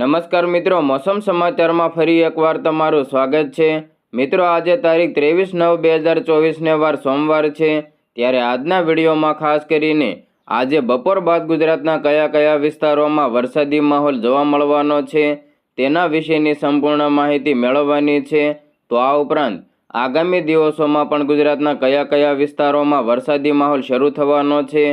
નમસ્કાર મિત્રો, મોસમ સમાચારમાં ફરી એકવાર તમારું સ્વાગત છે. મિત્રો, આજે તારીખ ત્રેવીસ નવ બે હજાર ચોવીસને વાર સોમવાર છે. ત્યારે આજના વિડીયોમાં ખાસ કરીને આજે બપોર બાદ ગુજરાતના કયા કયા વિસ્તારોમાં વરસાદી માહોલ જોવા મળવાનો છે, તેના વિશેની સંપૂર્ણ માહિતી મેળવવાની છે. તો આ ઉપરાંત આગામી દિવસોમાં પણ ગુજરાતના કયા કયા વિસ્તારોમાં વરસાદી માહોલ શરૂ થવાનો છે,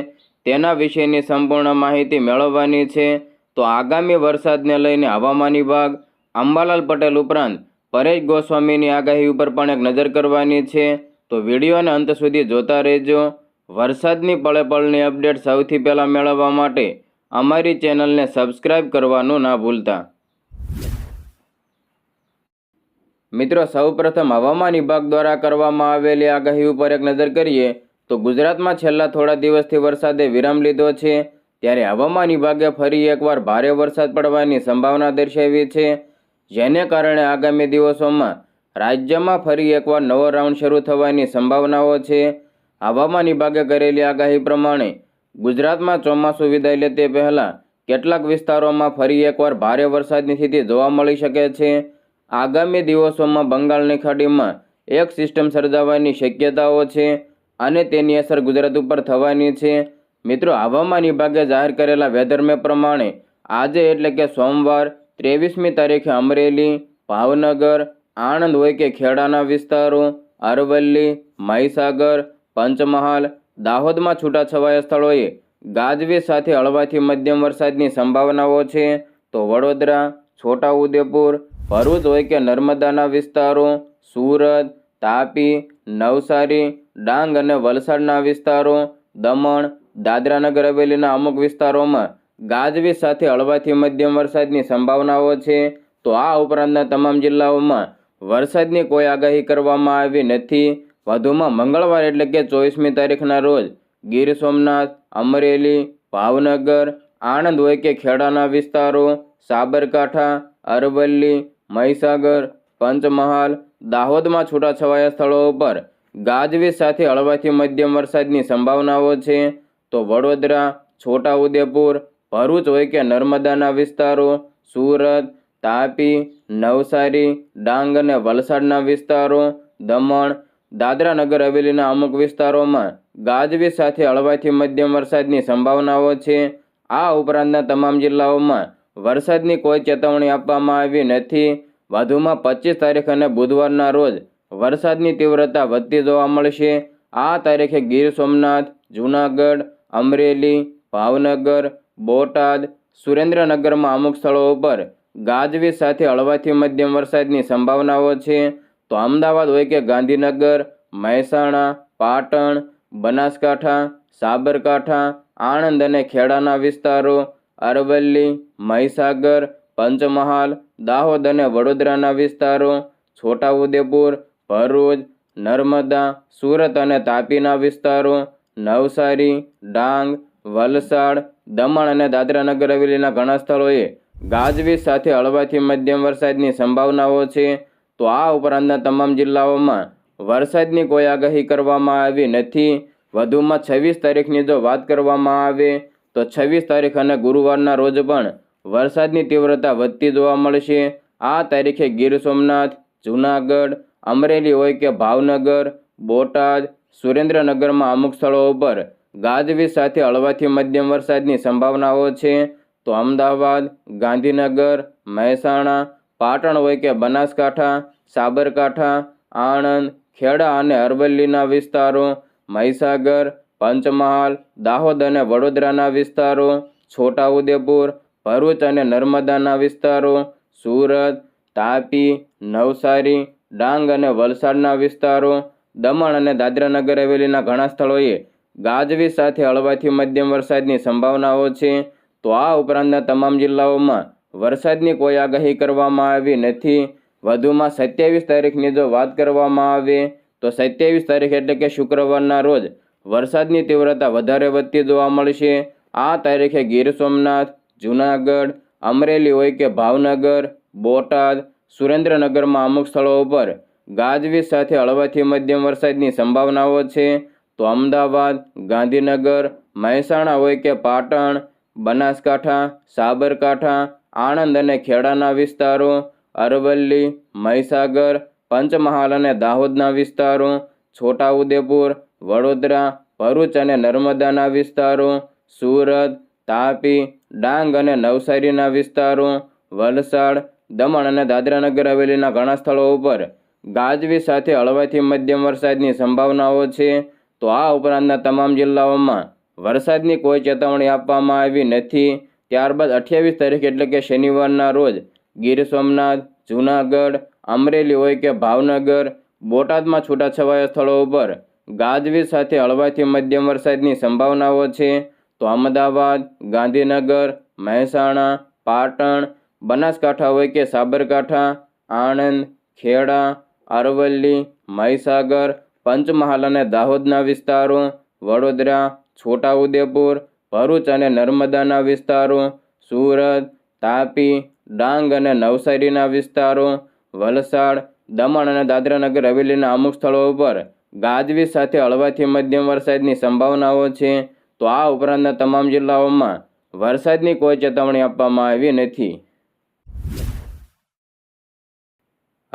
તેના વિશેની સંપૂર્ણ માહિતી મેળવવાની છે. તો આગામી વરસાદને લઈને હવામાન વિભાગ, અંબાલાલ પટેલ ઉપરાંત પરેશ ગોસ્વામીની આગાહી ઉપર પણ એક નજર કરવાની છે. તો વિડીયોને અંત સુધી જોતા રહેજો. વરસાદની પળેપળની અપડેટ સૌથી પહેલાં મેળવવા માટે અમારી ચેનલને સબસ્ક્રાઇબ કરવાનું ના ભૂલતા. મિત્રો, સૌપ્રથમ હવામાન વિભાગ દ્વારા કરવામાં આવેલી આગાહી ઉપર એક નજર કરીએ તો ગુજરાતમાં છેલ્લા થોડા દિવસથી વરસાદે વિરામ લીધો છે. ત્યારે હવામાન વિભાગે ફરી એકવાર ભારે વરસાદ પડવાની સંભાવના દર્શાવી છે. જેને કારણે આગામી દિવસોમાં રાજ્યમાં ફરી એકવાર નવો રાઉન્ડ શરૂ થવાની સંભાવનાઓ છે. હવામાન વિભાગે કરેલી આગાહી પ્રમાણે ગુજરાતમાં ચોમાસું વિદાય લે તે પહેલાં કેટલાક વિસ્તારોમાં ફરી એકવાર ભારે વરસાદની સ્થિતિ જોવા મળી શકે છે. આગામી દિવસોમાં બંગાળની ખાડીમાં એક સિસ્ટમ સર્જાવાની શક્યતાઓ છે અને તેની અસર ગુજરાત ઉપર થવાની છે. મિત્રો, હવામાન વિભાગે જાહેર કરેલા વેધર પ્રમાણે આજે એટલે કે સોમવાર ત્રેવીસમી તારીખે અમરેલી, ભાવનગર, આણંદ હોય કે ખેડાના વિસ્તારો, અરવલ્લી, મહીસાગર, પંચમહાલ, દાહોદમાં છૂટાછવાયા સ્થળોએ ગાજવીજ સાથે હળવાથી મધ્યમ વરસાદની સંભાવનાઓ છે. તો વડોદરા, છોટાઉદેપુર, ભરૂચ હોય કે નર્મદાના વિસ્તારો, સુરત, તાપી, નવસારી, ડાંગ અને વલસાડના વિસ્તારો, દમણ દાદરાનગર હવેલીના અમુક વિસ્તારોમાં ગાજવીજ સાથે હળવાથી મધ્યમ વરસાદની સંભાવનાઓ છે. તો આ ઉપરાંતના તમામ જિલ્લાઓમાં વરસાદની કોઈ આગાહી કરવામાં આવી નથી. વધુમાં મંગળવાર એટલે કે ચોવીસમી તારીખના રોજ ગીર સોમનાથ, અમરેલી, ભાવનગર, આણંદ હોય કે ખેડાના વિસ્તારો, સાબરકાંઠા, અરવલ્લી, મહીસાગર, પંચમહાલ, દાહોદમાં છૂટાછવાયા સ્થળો ઉપર ગાજવીજ સાથે હળવાથી મધ્યમ વરસાદની સંભાવનાઓ છે. તો વડોદરા, છોટાઉદેપુર, ભરૂચ હોય કે નર્મદાના વિસ્તારો, સુરત, તાપી, નવસારી, ડાંગ અને વલસાડના વિસ્તારો, દમણ દાદરા નગર હવેલીના અમુક વિસ્તારોમાં ગાજવીજ સાથે હળવાથી મધ્યમ વરસાદની સંભાવનાઓ છે. આ ઉપરાંતના તમામ જિલ્લાઓમાં વરસાદની કોઈ ચેતવણી આપવામાં આવી નથી. વધુમાં પચીસ તારીખ અને બુધવારના રોજ વરસાદની તીવ્રતા વધતી જોવા મળશે. આ તારીખે ગીર સોમનાથ, જૂનાગઢ અમરેલી, ભાવનગર, બોટાદ, સુરેન્દ્રનગરમાં અમુક સ્થળો ઉપર ગાજવીજ સાથે હળવાથી મધ્યમ વરસાદની સંભાવનાઓ છે. તો અમદાવાદ હોય કે ગાંધીનગર, મહેસાણા, પાટણ, બનાસકાંઠા, સાબરકાંઠા, આણંદ અને ખેડાના વિસ્તારો, અરવલ્લી, મહીસાગર, પંચમહાલ, દાહોદ અને વડોદરાના વિસ્તારો, છોટાઉદેપુર, ભરૂચ, નર્મદા, સુરત અને તાપીના વિસ્તારો નવસારી, ડાંગ, વલસાડ, દમણ અને દાદરાનગર હવેલીના ઘણા સ્થળોએ ગાજવીજ સાથે હળવાથી મધ્યમ વરસાદની સંભાવનાઓ છે. તો આ ઉપરાંતના તમામ જિલ્લાઓમાં વરસાદની કોઈ આગાહી કરવામાં આવી નથી. વધુમાં છવ્વીસ તારીખની જો વાત કરવામાં આવે, તો છવ્વીસ તારીખ અને ગુરુવારના રોજ પણ વરસાદની તીવ્રતા વધતી જોવા મળશે. આ તારીખે ગીર સોમનાથ, જૂનાગઢ, અમરેલી હોય કે ભાવનગર, બોટાદ સુરેન્દ્રનગરમાં અમુક સ્થળો ઉપર ગાજવીજ સાથે હળવાથી મધ્યમ વરસાદની સંભાવનાઓ છે. તો અમદાવાદ, ગાંધીનગર, મહેસાણા, પાટણ હોય કે બનાસકાંઠા, સાબરકાંઠા, આણંદ, ખેડા અને અરવલ્લીના વિસ્તારો, મહીસાગર, પંચમહાલ, દાહોદ અને વડોદરાના વિસ્તારો, છોટાઉદેપુર, ભરૂચ અને નર્મદાના વિસ્તારો, સુરત, તાપી, નવસારી, ડાંગ અને વલસાડના વિસ્તારો દમણ અને દાદરાનગર હવેલીના ઘણા સ્થળોએ ગાજવીજ સાથે હળવાથી મધ્યમ વરસાદની સંભાવનાઓ છે. તો આ ઉપરાંતના તમામ જિલ્લાઓમાં વરસાદની કોઈ આગાહી કરવામાં આવી નથી. વધુમાં સત્યાવીસ તારીખની જો વાત કરવામાં આવે, તો સત્યાવીસ તારીખ એટલે કે શુક્રવારના રોજ વરસાદની તીવ્રતા વધારે વધતી જોવા મળશે. આ તારીખે ગીર સોમનાથ, જૂનાગઢ, અમરેલી હોય કે ભાવનગર, બોટાદ, સુરેન્દ્રનગરમાં અમુક સ્થળો ઉપર ગાજવીજ સાથે હળવાથી મધ્યમ વરસાદની સંભાવનાઓ છે. તો અમદાવાદ, ગાંધીનગર, મહેસાણા હોય કે પાટણ, બનાસકાંઠા, સાબરકાંઠા, આણંદ અને ખેડાના વિસ્તારો, અરવલ્લી, મહીસાગર, પંચમહાલ અને દાહોદના વિસ્તારો, છોટાઉદેપુર, વડોદરા, ભરૂચ અને નર્મદાના વિસ્તારો, સુરત, તાપી, ડાંગ અને નવસારીના વિસ્તારો, વલસાડ, દમણ અને દાદરાનગર હવેલીના ઘણા સ્થળો ઉપર ગાજવીજ સાથે હળવાથી મધ્યમ વરસાદની સંભાવનાઓ છે, તો આ ઉપરાંતના તમામ જિલ્લાઓમાં વરસાદની કોઈ ચેતવણી આપવામાં આવી નથી. ત્યારબાદ અઠ્યાવીસ તારીખ એટલે કે શનિવારના રોજ ગીર સોમનાથ, જૂનાગઢ, અમરેલી હોય કે ભાવનગર, બોટાદમાં છૂટાછવાયા સ્થળો ઉપર ગાજવી સાથે હળવાથી મધ્યમ વરસાદની સંભાવનાઓ છે, તો અમદાવાદ ગાંધીનગર, મહેસાણા, પાટણ, બનાસકાંઠા હોય કે સાબરકાંઠા, આણંદ, ખેડા અરવલ્લી, મહીસાગર, પંચમહાલ અને દાહોદના વિસ્તારો, વડોદરા, છોટાઉદેપુર, ભરૂચ અને નર્મદાના વિસ્તારો, સુરત, તાપી, ડાંગ અને નવસારીના વિસ્તારો, વલસાડ, દમણ અને દાદરાનગર હવેલીના અમુક સ્થળો ઉપર ગાજવીજ સાથે હળવાથી મધ્યમ વરસાદની સંભાવનાઓ છે. તો આ ઉપરાંતના તમામ જિલ્લાઓમાં વરસાદની કોઈ ચેતવણી આપવામાં આવી નથી.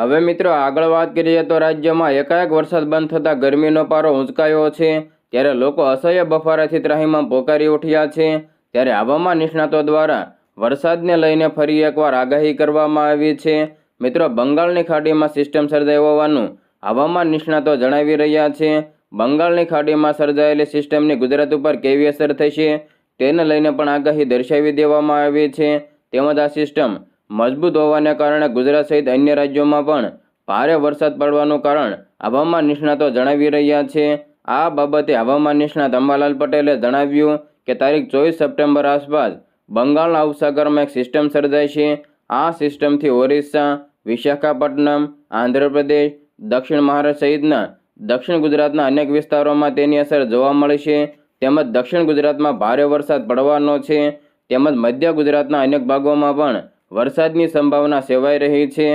હવે મિત્રો આગળ વાત કરીએ તો રાજ્યમાં એકાએક વરસાદ બંધ થતાં ગરમીનો પારો ઊંચકાયો છે. ત્યારે લોકો અસહ્ય બફારાથી ત્રાહીમાં પોકારી ઉઠ્યા છે. ત્યારે હવામાન નિષ્ણાતો દ્વારા વરસાદને લઈને ફરી એકવાર આગાહી કરવામાં આવી છે. મિત્રો બંગાળની ખાડીમાં સિસ્ટમ સર્જાઈ હોવાનું હવામાન નિષ્ણાતો જણાવી રહ્યા છે. બંગાળની ખાડીમાં સર્જાયેલી સિસ્ટમની ગુજરાત ઉપર કેવી અસર થશે તેને લઈને પણ આગાહી દર્શાવી દેવામાં આવી છે. તેમજ આ સિસ્ટમ મજબૂત હોવાને કારણે ગુજરાત સહિત અન્ય રાજ્યોમાં પણ ભારે વરસાદ પડવાનું કારણ હવામાન નિષ્ણાતો જણાવી રહ્યા છે. આ બાબતે હવામાન નિષ્ણાત અંબાલાલ પટેલે જણાવ્યું કે તારીખ ચોવીસ સપ્ટેમ્બર આસપાસ બંગાળના ઉપસાગરમાં એક સિસ્ટમ સર્જાય છે. આ સિસ્ટમથી ઓરિસ્સા, વિશાખાપટ્ટનમ, આંધ્રપ્રદેશ, દક્ષિણ મહારાષ્ટ્ર સહિતના દક્ષિણ ગુજરાતના અનેક વિસ્તારોમાં તેની અસર જોવા મળશે તેમજ દક્ષિણ ગુજરાતમાં ભારે વરસાદ પડવાનો છે. તેમજ મધ્ય ગુજરાતના અનેક ભાગોમાં પણ વરસાદની સંભાવના સેવાઈ રહી છે.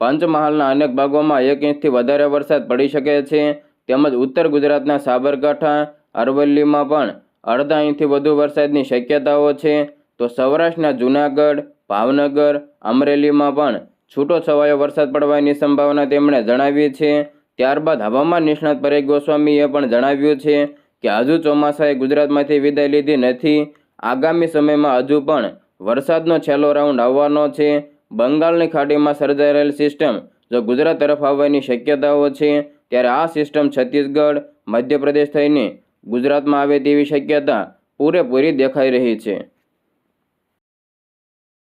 પંચમહાલના અનેક ભાગોમાં એક ઇંચથી વધારે વરસાદ પડી શકે છે. તેમજ ઉત્તર ગુજરાતના સાબરકાંઠા, અરવલ્લીમાં પણ અડધા ઇંચથી વધુ વરસાદની શક્યતાઓ છે. તો સૌરાષ્ટ્રના જૂનાગઢ, ભાવનગર, અમરેલીમાં પણ છૂટો છવાયો વરસાદ પડવાની સંભાવના તેમણે જણાવી છે. ત્યારબાદ હવામાન નિષ્ણાત પરેશ ગોસ્વામીએ પણ જણાવ્યું છે કે, હજુ ચોમાસાએ ગુજરાતમાંથી વિદાય લીધી નથી. આગામી સમયમાં હજુ પણ વરસાદનો છેલ્લો રાઉન્ડ આવવાનો છે. બંગાળની ખાડીમાં સર્જાયેલ સિસ્ટમ જો ગુજરાત તરફ આવવાની શક્યતાઓ છે, ત્યારે આ સિસ્ટમ છત્તીસગઢ, મધ્યપ્રદેશ થઈને ગુજરાતમાં આવે તેવી શક્યતા પૂરેપૂરી દેખાઈ રહી છે.